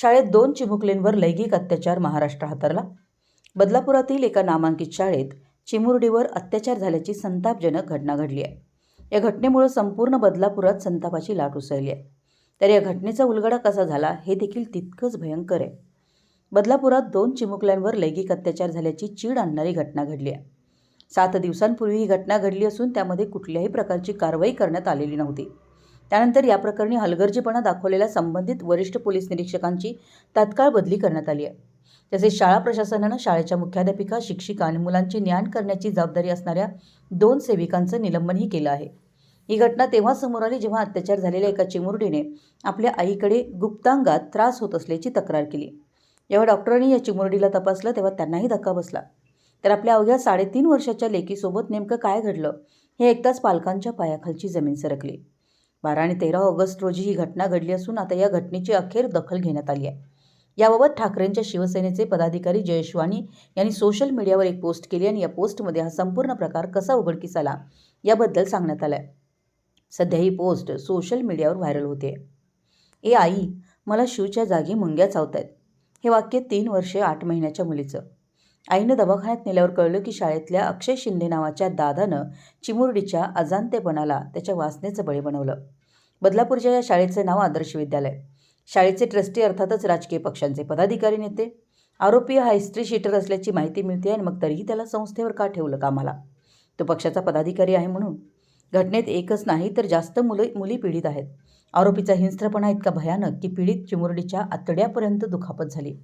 शाळेत दोन चिमुकलींवर लैंगिक अत्याचार महाराष्ट्र हातरला. बदलापुरातील एका नामांकित शाळेत चिमुरडीवर अत्याचार झाल्याची संतापजनक घटना घडली आहे. या घटनेमुळे संपूर्ण बदलापुरात संतापाची लाट उसळली आहे. तर या घटनेचा उलगडा कसा झाला हे देखील तितकंच भयंकर आहे. बदलापुरात दोन चिमुकल्यांवर लैंगिक अत्याचार झाल्याची चीड आणणारी घटना घडली आहे. सात दिवसांपूर्वी ही घटना घडली असून त्यामध्ये कुठल्याही प्रकारची कारवाई करण्यात आलेली नव्हती. त्यानंतर या प्रकरणी हलगर्जीपणा दाखवलेल्या संबंधित वरिष्ठ पोलीस निरीक्षकांची तात्काळ बदली करण्यात आली आहे. तसेच शाळा प्रशासनानं शाळेच्या मुख्याध्यापिका शिक्षिका आणि मुलांची ज्ञान करण्याची जबाबदारी असणाऱ्या दोन सेविकांचं निलंबनही केलं आहे. ही घटना तेव्हा समोर आली जेव्हा अत्याचार झालेल्या एका चिमुरडीने आपल्या आईकडे गुप्तांगात त्रास होत असल्याची तक्रार केली. जेव्हा डॉक्टरांनी या चिमुरडीला तपासलं तेव्हा त्यांनाही धक्का बसला. तर आपल्या अवघ्या साडेतीन वर्षाच्या लेकीसोबत नेमकं काय घडलं हे एकताच पालकांच्या पायाखालची जमीन सरकली. बारा आणि तेरा ऑगस्ट रोजी ही घटना घडली असून आता या घटनेची अखेर दखल घेण्यात आली आहे. याबाबत ठाकरेंच्या शिवसेनेचे पदाधिकारी जयेश वाणी यांनी सोशल मीडियावर एक पोस्ट केली आणि या पोस्टमध्ये हा संपूर्ण प्रकार कसा उघडकीस आला याबद्दल सांगण्यात आलं आहे सध्या ही पोस्ट सोशल मीडियावर व्हायरल होते. ए आई मला शिवच्या जागी मुंग्या चावत आहेत हे वाक्य तीन वर्षे आठ महिन्याच्या मुलीचं. आईनं दवाखान्यात नेल्यावर कळलं की शाळेतल्या अक्षय शिंदे नावाच्या दादानं चिमुरडीच्या अजांतेपणाला त्याच्या वासनेचं बळी बनवलं. बदलापूरच्या या शाळेचं नाव आदर्श विद्यालय. शाळेचे ट्रस्टी अर्थातच राजकीय पक्षांचे पदाधिकारी नेते. आरोपी हा हिस्ट्री शीटर असल्याची माहिती मिळते आणि मग तरीही त्याला संस्थेवर का ठेवलं कामाला? तो पक्षाचा पदाधिकारी आहे म्हणून. घटनेत एकच नाही तर जास्त मुलं मुली पीडित आहेत. आरोपीचा हिंस्त्रपणा इतका भयानक की पीडित चिमुरडीच्या आतड्यापर्यंत दुखापत झाली.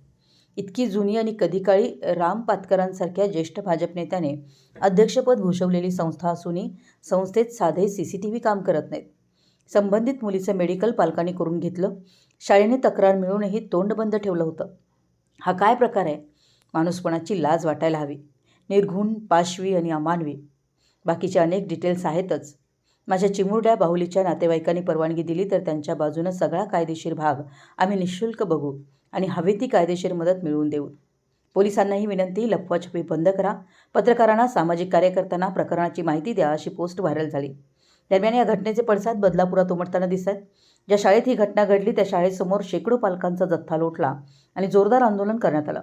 इतकी जुनी आणि कधीकाळी राम पातकरांसारख्या ज्येष्ठ भाजप नेत्याने अध्यक्षपद भूषवलेली संस्था असूनही संस्थेत साधे सी सी टी व्ही काम करत नाहीत. संबंधित मुलीचं मेडिकल पालकांनी करून घेतलं. शाळेने तक्रार मिळूनही तोंड बंद ठेवलं होतं. हा काय प्रकार आहे? माणूसपणाची लाज वाटायला हवी. निर्घुण पाशवी आणि अमानवी. बाकीचे अनेक डिटेल्स आहेतच. माझ्या चिमुरड्या बाहुलीच्या नातेवाईकांनी परवानगी दिली तर त्यांच्या बाजूनं सगळा कायदेशीर भाग आम्ही निशुल्क बघू आणि हवी ती कायदेशीर मदत मिळवून देऊ. पोलिसांनाही विनंती लपवाछपी बंद करा. पत्रकारांना सामाजिक कार्यकर्त्यांना प्रकरणाची माहिती द्या अशी पोस्ट व्हायरल झाली. दरम्यान या घटनेचे पडसाद बदलापुरात उमटताना दिसत ज्या शाळेत ही घटना घडली त्या शाळेसमोर शेकडो पालकांचा जथ्था लोटला आणि जोरदार आंदोलन करण्यात आलं.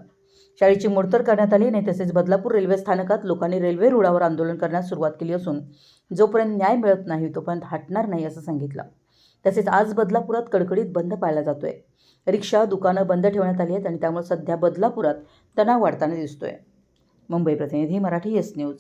शाळेची मोडतर करण्यात आली नाही तसेच बदलापूर रेल्वे स्थानकात लोकांनी रेल्वे रुळावर आंदोलन करण्यास सुरुवात केली असून जोपर्यंत न्याय मिळत नाही तोपर्यंत हटणार नाही असं सांगितलं. तसेच आज बदलापुरात कडकडीत बंद पाळला जातोय. रिक्षा दुकानं बंद ठेवण्यात आली आहेत आणि त्यामुळे सध्या बदलापुरात तणाव वाढताना दिसतोय. मुंबई प्रतिनिधी मराठी एस न्यूज.